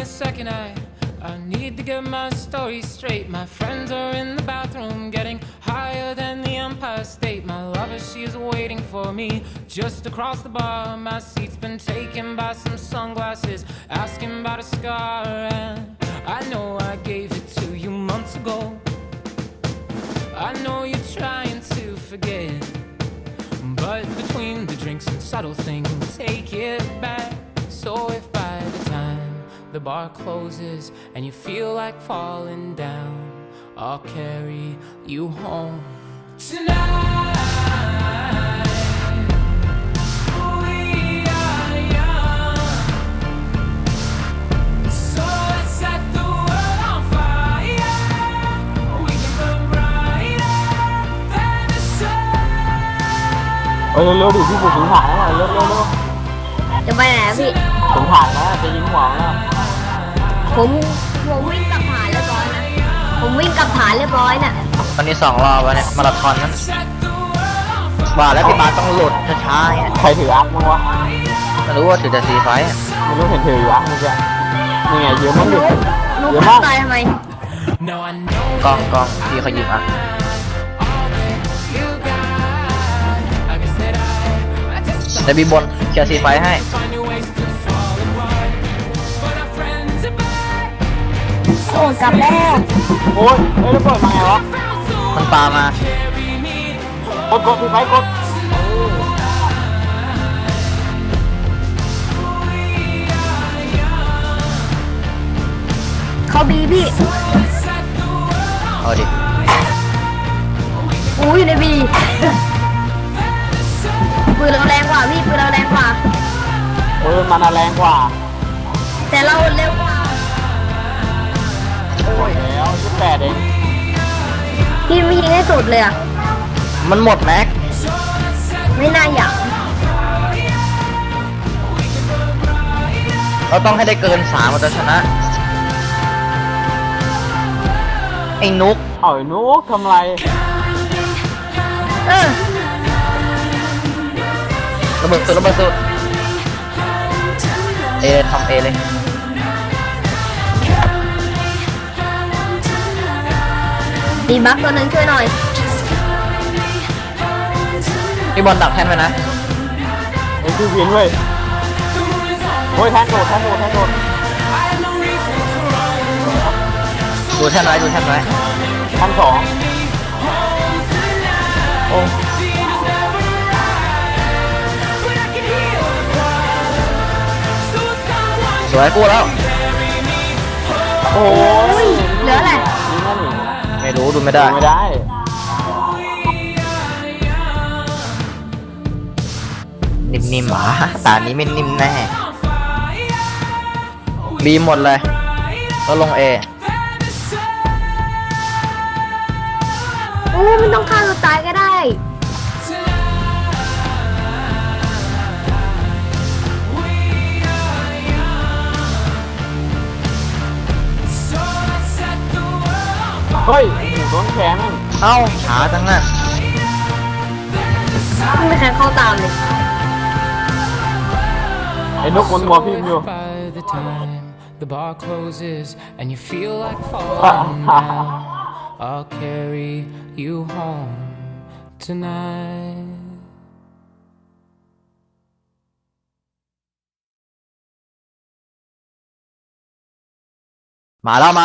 a second, I I need to get my story straight. My friends are in the bathroom, getting higher than the Empire State. My lover, she is waiting for me just across the bar. My seat's been taken by some sunglasses, asking about a scar. And I know I gave it to you months ago. I know you're trying to forget. But between the drinks and subtle things, take it back. So if by the the bar closes and you feel like falling down, I'll carry you home tonight. We are young, so let's set the world on fire. We can burn brighter than the sun. เออเผมผมวิ่งกลับฐานเรียบร้อยนะ ผมวิ่งกลับฐานเรียบร้อยน่ะตอนนี้สองรอบแล้วเนี่ยมาราธอนนั้นว่าแล้วพี่บาสต้องหลุดช้าๆเนี่ยใครถืออัพมั้งวะไม่รู้ว่าถือแต่สีไฟอะไม่รู้เห็นถืออยู่อัพเมื่อกี้นี่ไงเยอะมั้งดิหนูเยอะขัมาบกตายทำไม No, I know กล้องกล้องพี่เขายิงอะ you got. I guess that I, I just แต่บีบนเคลียร์สีไฟให้ โอ้กลับแล้วโอ้ยเฮ้ยแล้วเปิดมาไงวะมันปามา Carry me กดกดพี่ไฟกดเขาบีพี่เอาดิอู้อยู่ในบีปืนเราแรงกว่าพี่ปืนเราแรงกว่าเออมันอะแรงกว่า แต่เราเร็วกว่า โอ้ยแล้วยี่แปดเองพี่ไม่ยิงให้สุดเลยอะมันหมดแม็กไม่น่าอยากเราต้องให้ได้เกินสามเราจะชนะ ไอ้นุกเอาไอ้นุกทำไรเออระเบิดสุดระเบิดสุดเอเลยทำเอเลย มีบัคตัวหนึงช่วยหน่อยพี่บอลดักแท่นไว้นะ ไอ้พี่วินเว้ยโอ้ยแทนโดดแทนโดดแทนโดดดูแท่นไว้ดูแท่นไว้พันสองโอ้สวยกู้แล้ว โอ้ย ไม่รู้ดูไม่ได้ ไม่ได้นิ่มๆหรอตานี้ไม่นิ่มแน่บีหมดเลย ก็ลงเอโอ้ไม่ต้องฆ่าตัวตายก็ได้ เฮ้ยโอ้โหโดนแขนแม่งเอ้าช้าจังน่ะไม่มีใครเข้าตามเลยไอ้นกบนหัวพิมพ์อยู่ By the time the bar closes and you feel like falling down, I'll carry you home tonight. มาแล้วมา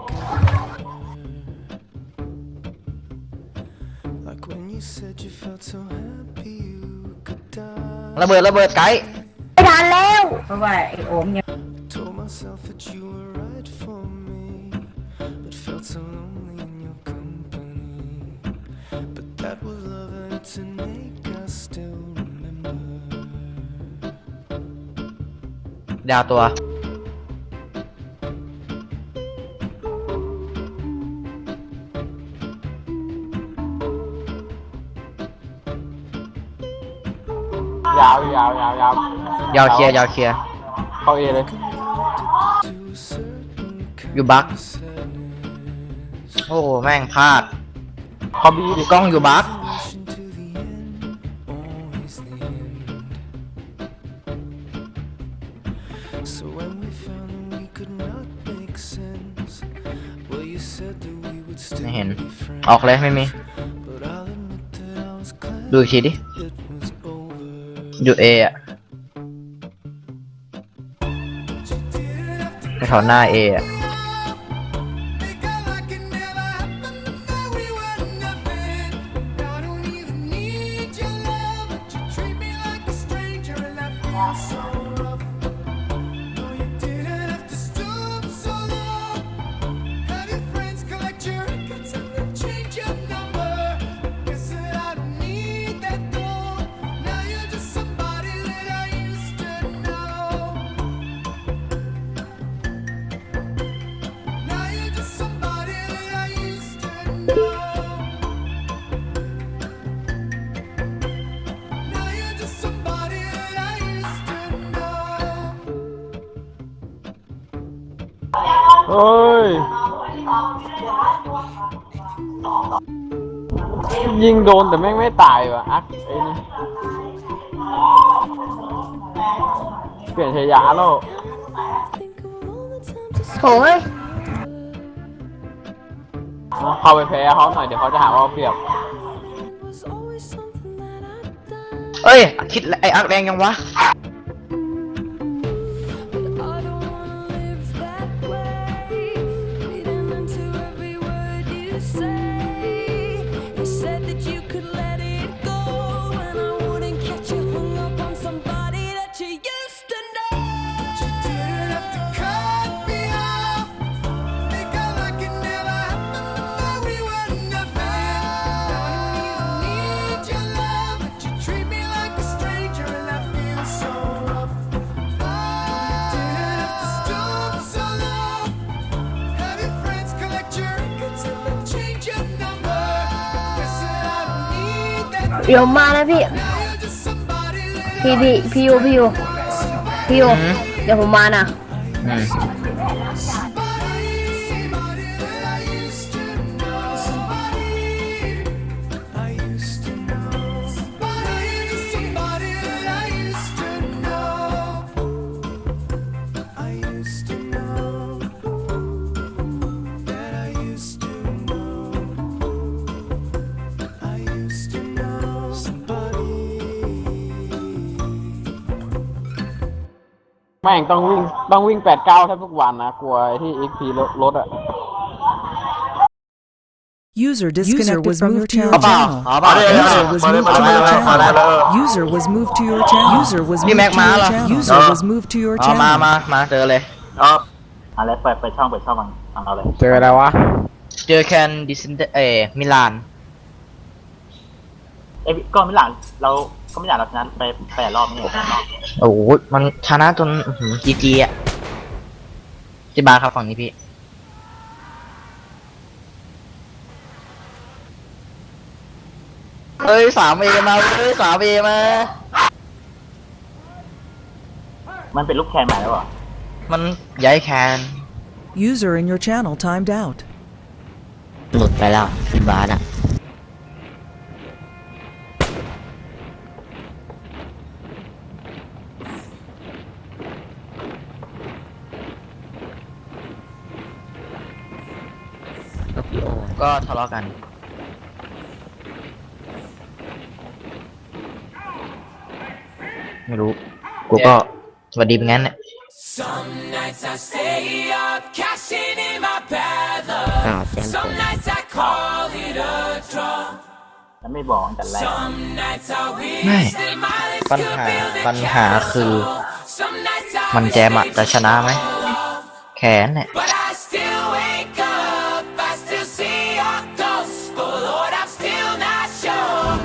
ระเบิดระเบิดไกด์ ไม่ทันแล้ว Told myself that you were right for me, but felt so lonely in your company. But that was love and it's innate, I still remember. ดาวตัว ยาวเคลียร์ยาวเคลียร์เข้าเอเลยอยู่บักโอ้โหแม่งพลาดเข้าบีดิกล้องอยู่บัก So when we found that we could not make sense, well, you said that we would still ไม่เห็น be friends. ออกเลยไม่มี But I'll admit that I was glad ดูอีกทีดิ it was over. อยู่เออะ แถวหน้าเออะ เฮ้ย ยิงโดนแต่แม่งไม่ตายว่ะอักไอ้นี่เปลี่ยนชายาแล้วโถ่เอ้ยเข้าไปแพ้เขาหน่อยเดี๋ยวเขาจะหาว่าเอาเปรียบ was always something that I'd done. เอ้ย คิดไอ้อักแรงยังวะ ดี๋ยวมานะพี่ Now you're just somebody that พี่พี่พี่ยูพี่ยูพี่ยูเดี๋ยวผมมานะ อืม แม่งต้องวิ่งต้องวิ่งแปดเก้าแทบทุกวันนะ กลัวไอ้ที่ XP ลดลดอะ User disconnected from your channel. เอาเปล่าเอาเปล่า User was moved to your channel. User was moved to your channel. User was Đi moved mẹ to má your là. channel. User Ờ. was moved to your เอามา channel. มา มาเจอเลย อะไรเปิดเปิดช่องเปิดช่องฝั่งฝั่งเราเลย เจออะไรวะ เจอแคนดิซินเอมิลาน เอ้ยก็ไม่หลังเราก็ไม่หลังเราชนะไปแปดรอบนี่โอ้โหมันชนะจนจีจีอะที่บาร์ครับฝั่งนี้พี่ เอ้ยสามเอมาเอ้ยสามเอมา มันเป็นลูกแคนใหม่แล้วเหรอมันย้ายแคน User in your channel timed out. หลุดไปแล้วพี่บาร์อะ ก็ทะเลาะกัน ไม่รู้ กูก็สวัสดีเป็นงั้นแหละ Some nights I stay up, cashing in my bad อ้าว luck. แจ้ง Some nights I call it a draw. มันไม่บอกตั้งแต่แรก Some nights I ไม่ wish that my lips ปัญ could หา build a ปัญหาคือ castle. Some nights I มัน wish แจมอะ that จะชนะไหมแขนเนี่ย But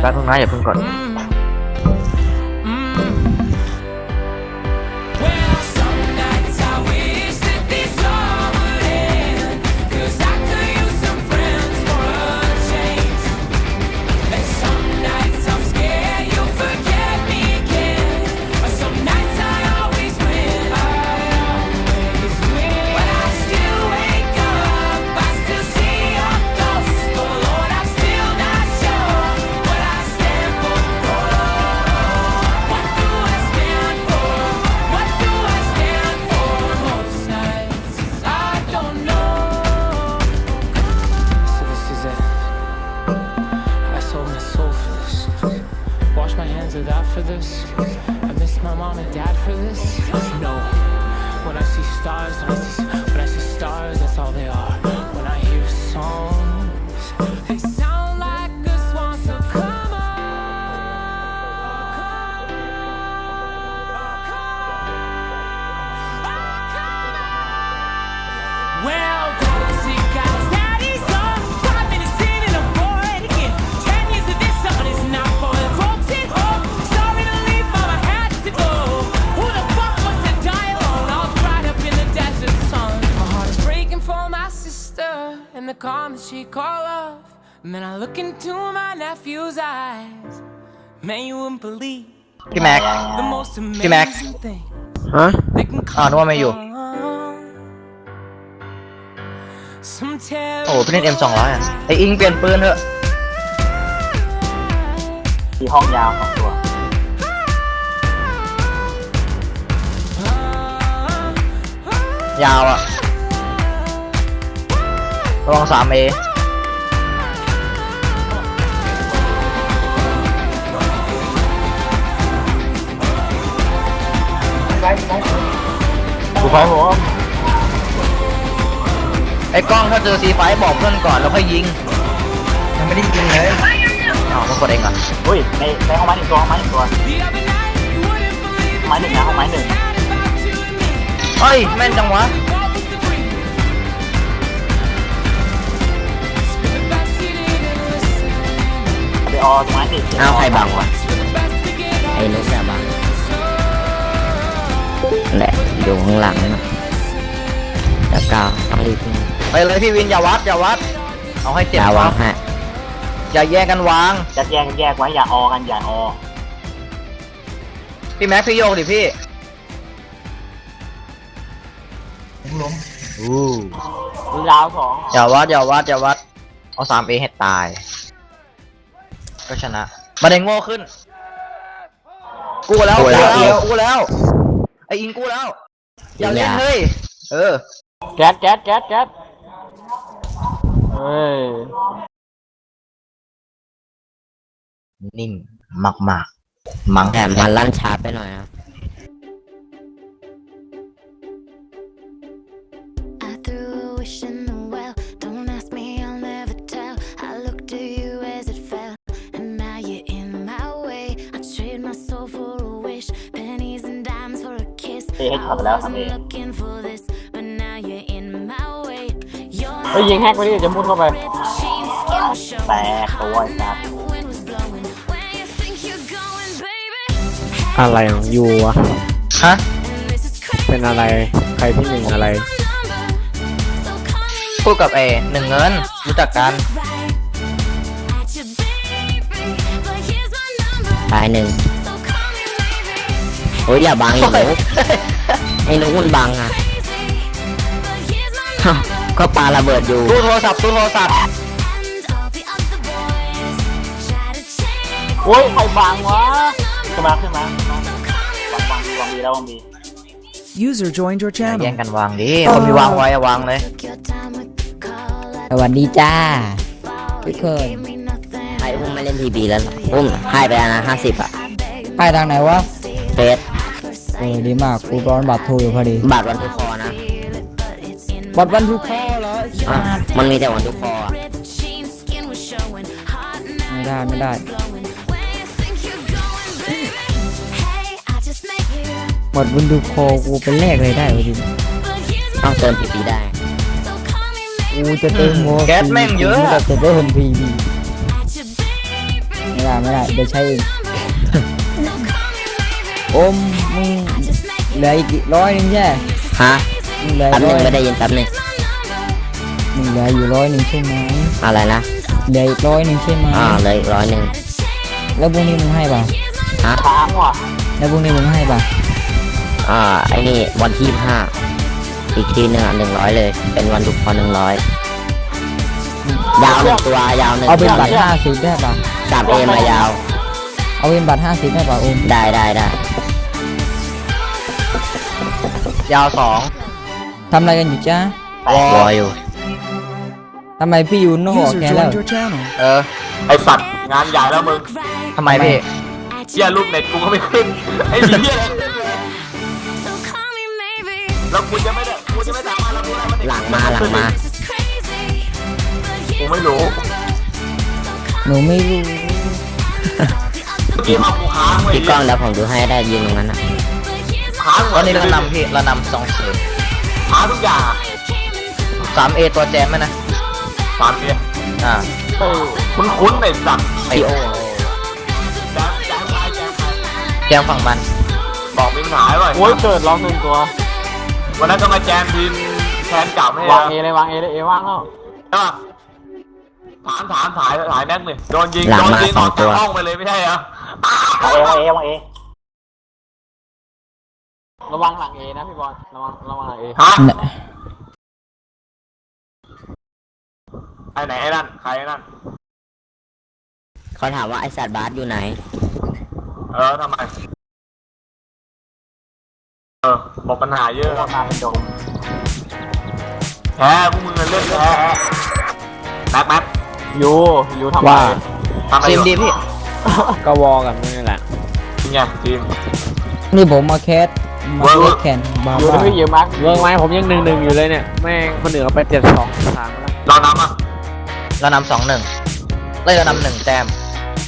แป๊บนึงนะอย่าเพิ่งกด calm that she call off. And then I look into my nephew's eyes. Man, you wouldn't believe พี่แม็ก the most Hey, Max. amazing thing. ฮะ They can อ่านึกว่าไม่อยู่ Some โอ้โหพี่เล่น M 2 0 0อะไออิงเปลี่ยนปืนเถอะ มีห้องยาวสองตัว ยาวอะ ระวัง 3A ดูไฟผมไอ้กล้องถ้าเจอ C5 บอกเพื่อนก่อนแล้วค่อยยิงยังไม่ได้ยิงเลยอ้าวมันกดเองเหรอะอุ้ยในในห้องไม้หนึ่งตัวห้องไม้หนึ่งตัว The other night, you wouldn't believe ไม้หนึ่งนะห้องไม้หนึ่ง had about you and me. เฮ้ยแม่นจังวะ ออไม้หนึ่งเอาใครบังวะ Spit the best to get ไอ้นุ๊กอะบังแหละอยู่ข้างหลังนะแล้วก็ต้องรีบขึ้นไปเลยพี่วินอย่าวัดอย่าวัด เอาให้เจ็บดาวางครับฮะอย่าแย่งกันวาง จะแยกกันแยกไว้อย่าออกันอย่าออพี่แม็กพี่โยกดิพี่ดูยาวสองอย่าวัดอย่าวัดอย่าวัด เอา 3A ให้ตาย ก็ชนะมาเด้งโง่ขึ้น กูแล้วกูกูแล้วแล้วกูแล้วไออิงกูแล้ว อย่าเล่นอย่าเฮ้ยเออแก๊สแก๊สแก๊สแก๊สเฮ้ยนิ่มมากมากๆมังแต่มันลั่นช้าไปหน่อยนะ I threw a wish in the well. Don't ask me, I'll never tell. I looked to you kiss. เฮ้ยให้ I ขับไปแล้วทำเอ wasn't ง looking for this, but now you're in my way. You're เฮ้ยยิงแฮกไปดิจะมุดเข้าไป red jeans, skin was showing. แตกตัวไอ้สัตว์ The wind was blowing. Where you think you're going, baby? อะไรของยูวะ ฮะ And this is crazy. เป็นอะไร ใครที่หนึ่งอะไร So call me พูดกับเอหนึ่งเงิน รู้จักกันตายหนึ่ง โอ้ยอย่าบังอย่านุ๊กไอ้นุ๊กมันบังอะเอ้าก็ปาระเบิดอยู่ตู้โทรศัพท์ตู้โทรศัพท์โอ้ยใครบังวะขึ้นมาขึ้นมาขึ้นมาวางวางวางบีแล้ววางบี User joined your อย่าแย่ง channel. กันวางดิคนมีวางไว้อะวางเลยสวัสดีจ้าพี่เคิร์นไอ้พุ่มไม่เล่นทีบีแล้วเหรอพุ่มให้ไปแล้วนะห้าสิบอะให้ทางไหนวะเฟส เออดีมากกูร้อนบัตรโทรอยู่พอดีบาทวันทุกคอนะบัตรวันทุกข้อเหรออะมันมีแต่วันทุกคออะไม่ได้ไม่ได้ บัตรวันทุกคอกูเป็นแรกเลยได้พอดีต้องเติมทีบีได้กูจะเติมโมแก๊สแม่งเยอะ กูจะเติมพีบีไม่ได้ไม่ได้เดี๋ยวใช้เอง โอมมึงเหลืออีกร้อยหนึ่งใช่ไหมฮะมึงเหลือแป๊บหร้นึองยไม่ได้ยินแป๊บหนึงมึงเหลืออยู่ร้อยหนึ่งใช่ไหมอะไรนะเหลืออีกร้อยหนึ่งใช่ไหมอ่าเหลยอีกร้อยหนึ่งแล้วพรุ่งนี้มึงให้ป่ะฮะค้างว่ะแล้วพรุ่งนี้มึงให้ป่ะอ่าไอ้นี่วันที่ห้าอีกทีหนึ่งอะหนึ่งร้อยเลย เป็นวันทุกพอหนึ่งร้อยยาวหนึ่งตัวยาวหนึ่งเอาเป็นตัวบัตรห้าสิบได้ป่ะสามเอมายาวเอาเป็นบัตรห้าสิบได้ป่ะโอมได้ได้ได้ ยาวสองทำอะไรกันอยู่จ้าวอรออยู่ทำไมพี่ยูโน่ออก User แกแล้ว joined your channel. เออไอสัตว์งานใหญ่แล้วมึงทำไมพี่ เชี่ยรูปเน็ตกูก็ไม่ขึ้นไอ้เหี้ย So call me maybe. แล้วกูจะไม่ได้กูจะไม่สามารถรับรู้ได้ว่าเน็ตหลังมาหลังมา This is crazy. But กู here's ไม่รู้หนูไม่รู้ เมื่อกี้มากูค้างไว้พี่กล้องเดี๋ยวผมดูให้ได้ยืนตรงนั้นนะาตอนนี้เรานำพี่เรานำสองศูนย์ค้าทุกอย่างสามเอตัวแจมไหมนะสามเออ่าเออคุ้นๆไอ้สัตว์ไอโอแจมแจมไปแจมไปแจมฝั่งมัน บอกมีปัญหาไว้โอ้ยเกิดร้องหนึ่งตัว วันนั้นก็มาแจมทีมแทนเกลับให้วางเอเลยวางเอเลยเอว่างแล้วใช่ปะถามถามถ่ายถ่ายแม็กหนึ่งโดนยิงหลังโดนมายิงสออองกตัจากว ห้องไปเลยไม่ใช่เหรอ วางเอวางเอวางเอ ระวังหลังเอนะพี่บอลระวังระวังหลังเอฮะน่ะไอ้ไหนไอ้นั่นใครไอ้นั่นเขาถามว่าไอสัตว์บาสอยู่ไหน เออทำไมเออบอกปัญหาเยอะมาเป็นโดมแพ้พวกมึงเล่นแพ้แม็กแม็กยูยูทำอะไรว่า ทำอะไรซิอมยู่ดีพี่ก็วอกันนี่แหละ จริงไงทีมนี่ผมมาแคส มาเวิร์แคกสแข่งบายูบ้าที่พี่ยืมมาร์คเวิร์กไหมผมยังหนึ่งหนึ่งอยู่เลยเนี่ยแม่งคนอื่นเอาไปเจ็ดสองสามแล้วเรานำอะเรานำสองหนึ่งเล่เรานำหนึ่งแต้ม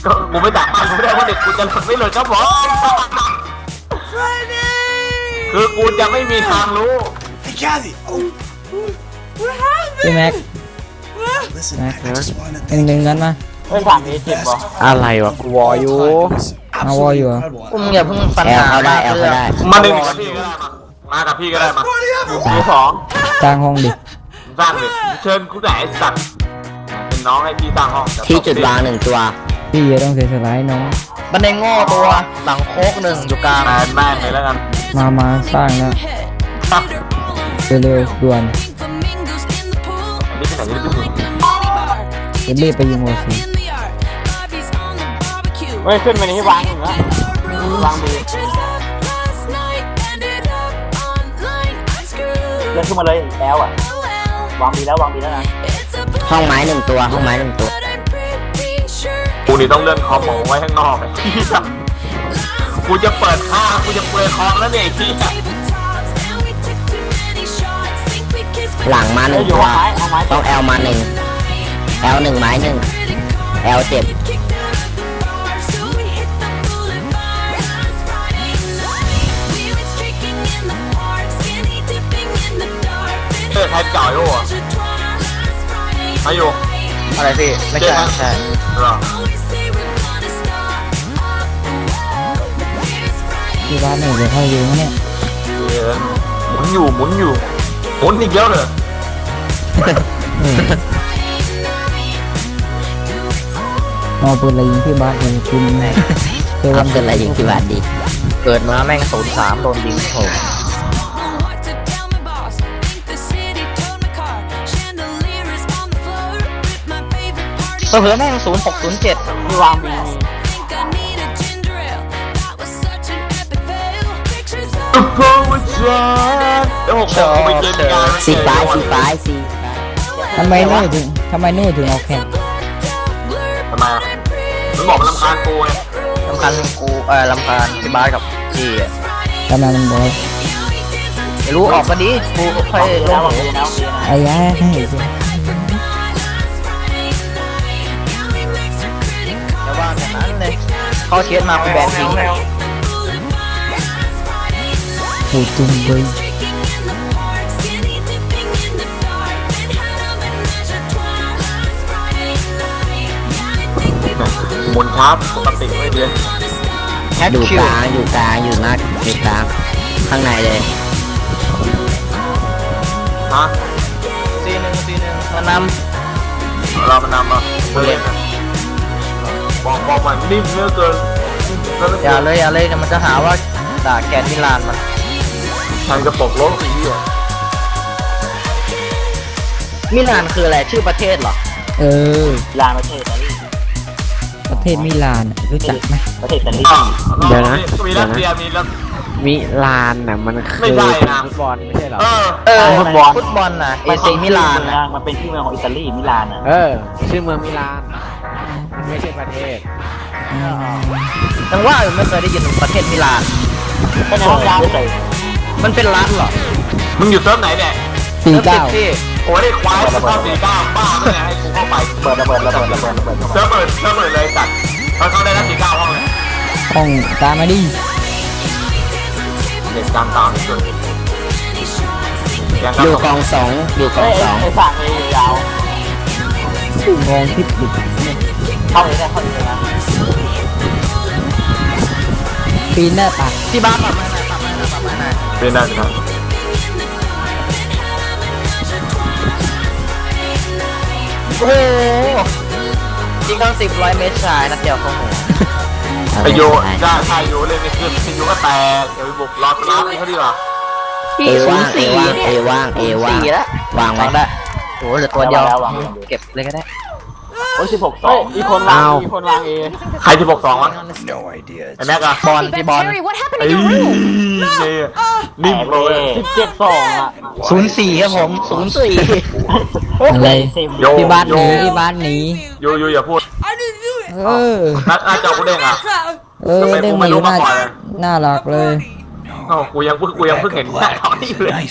ก็กูไม่ตัดมันกูไม่ได้ว่าเด็กกูจะหลุดไม่หลุดครับผมคือกูจะไม่มีทางรู้ Hey, Kathy. Oh, พี่แม็ก listen, Mac, I, I just wanted to หนึ่ง thank หนึ่ง you กันมาเฮ้ยสามเอเจ็บบ่อะไรวะกูวออยู่ It was เอาวออยู่เหรอ incredible. พวกมึงอย่าเพิ่งปัญแอลหาเขาได้แอลเขาได้ มาหนึ่งกับพี่ก็ได้มามากับพี่ก็ได้มาเอสองสร้างห้องดิสร้างเลยเชิญกูไหนไอ้สัตว์เป็นน้องให้พี่สร้างห้องเยวที่จุดวางหนึ่งตัว พี่อย่าต้องเสียสละให้น้อง บันไดโง่ตัวหลังโคกหนึ่งอยู่กลางแมนแม่งเลยแล้วกันมามาสร้างแล้วเร็วๆด่วน flamingos in the pool. นี่ที่ไหนนี่ที่ไหนจะรีบไปยิงโอซี เฮ้ยขึ้นไปนี่ให้วางหนึ่งแล้ววางดี Pictures of last night ended up online. I'm screwed. เลื่อนขึ้นมาเลยแล้วอะ Oh well. วางดีแล้ววางดีแล้วนะ It's a ห้องไม้หนึ่งตัวห้องไม้หนึ่งตัว but I'm pretty sure กูนี่ต้องเลื่อนคอมของไว้ข้างนอกไอ้เหี้ยกูจะเปิดค่ากูจะเปิดคอมแล้วเนี่ยไอ้ที่ tabletops and we took too many shots. Think we kissed หลังมาหเฮ้นึ่ยงอยู่ตัวห้องไม้ห้องไม้ต้องแอลมาหนึ่งแอลหนึ่งไม้หนึ่งแอลเจ็บ เออใครเก่าอยู่อะอาอยู่อะไรพี่ไม่ใช่ใช่หรอที่บ้านเนี่ยเดี๋ยวเข้ายิงเนี่ยเออหมุนอยู่หมุนอยู่หมุนอีกเยอะเลยมองปืนอะไรยิงพี่บ้าสเลยคุณเจอครัวับนเป็นอะไรยิงที่บ้าสดี เกิดมาแม่งศูนย์สามโดนยิงโห What เผื่อๆแม่งศูนย์หกศูนย์เจ็ดที่วางบี Think I need a ginger ale. That was such an epic fail. Pictures of โปรโมชั่นเดี๋ยวผมขอไปเย็นงานสีฟ้าสีฟ้าสีทำไมนู่นถึงทำไมนู่นถึงออกแข่งทำไมอะมันบอกมันลำคาญกูไงลำคาญกูเออลำคาญที่บ้านกับพี่อะกำลังบอกไม่รู้ออกมาดิกูค่อยลแล้วงวางหูดีแล้วดีนะไอ้ยาให้ เขาเชียร์มาเป็นแบนทิ้งปูจุงเบย Friday หมุนช้าปกติไม่เดือนแคทอยู่คิกวลางอยู่กลางอยู่หน้าอยู่กลางข้างในเลย ฮะซีหนึ่งซีหนึ่งมานเรามันนำมาเล่นกัน บอกบอกมันนิ่มเหลือเกินแล้วำอย่าเลยอย่าเลยเดี๋ยวมันจะหาว่าด่าแกนมิลานมันทางกระปกโลกสีอะมิลานคืออะไรชื่อประเทศเหรอเออ ลานประเทศอิตาลีประเทศมิลานรู้จักไหมประเทศอิตาลีเดี๋ยวนะมีรัสเซียมีรัส มิลานน่ะมันคืไม่อได้นะ ฟุตบอลไม่ใช่เหรอ เออ เออฟุตบอล ฟุตบอลน่ะเอซีมิลานนะน่ะมันเป็นชื่อเมืองของอิตาลีมิลานอะ เออ ชื่อเมืองมิลาน ไม่ใช่ประเทศยังว่าอยู่ไม่เคยได้ยินประเทศมิลานก็ในห้องน้ำเฉยมันเป็นรัฐเหรอ มึงอยู่เซิร์ฟไหนเนี่ยสี่เก้าซิตี้โอ้ยได้ควายเข้าสี่เก้าบ้าไม่เนี่ยให้กูเข้าไปเปิดระเบิดระเบิดระเบิดระเบิดเซิร์ฟเปิดเซิร์ฟเปิดเลยจัดเขาเข้าได้แล้วสี่เก้าห้องเลยห้องตามมาดิเด็กตามตามสุดยังอยู่กองสองอยู่กอเอ้งยสองไอ้ฝั่งไอ้ยาวมองทิพย์ดิ เข้าเลยได้เข้าเลยนะปีนหน้าต่างที่บ้านปรับมาหน่อยปรับมาหน่อยปรับมาหน่อยเป็นได้ครับโอ้โหยิงตั้งสิบร้อยเมตรชายนัดเดียวเข้าหัวไอโยได้ใช่โยเลยไม่คือไอโยก็แตกเดี๋ยวไปบุกรอรับนี่เขาดีกว่าเอว่างเอว่างเอว่างเอว่างสี่แล้ววางไว้วางได้โอ้โหเหลือตัวเดียวเก็บเลยก็ได้ โอ้ยสิบหกสองอีกคนวางอีกคนวางเอใครที่บกสองวะไอแม็กอะบอลที่บอลไอ้เนี่ยนิ่มเลยสิบเจ็ดสองอะ ศูนย์สี่ครับผมศูนย์สี่อะไรโยที่บ้านหโยนีที่บ้านหนีโยโยอย่าพูดเออ นัดอาจากูเด้งอะเออเด้งมาอยู่หน้าน่ารักเลยเอ้ากูยังเพิ่งกูยังเพิ่งเห็นแค่เขานี่เลย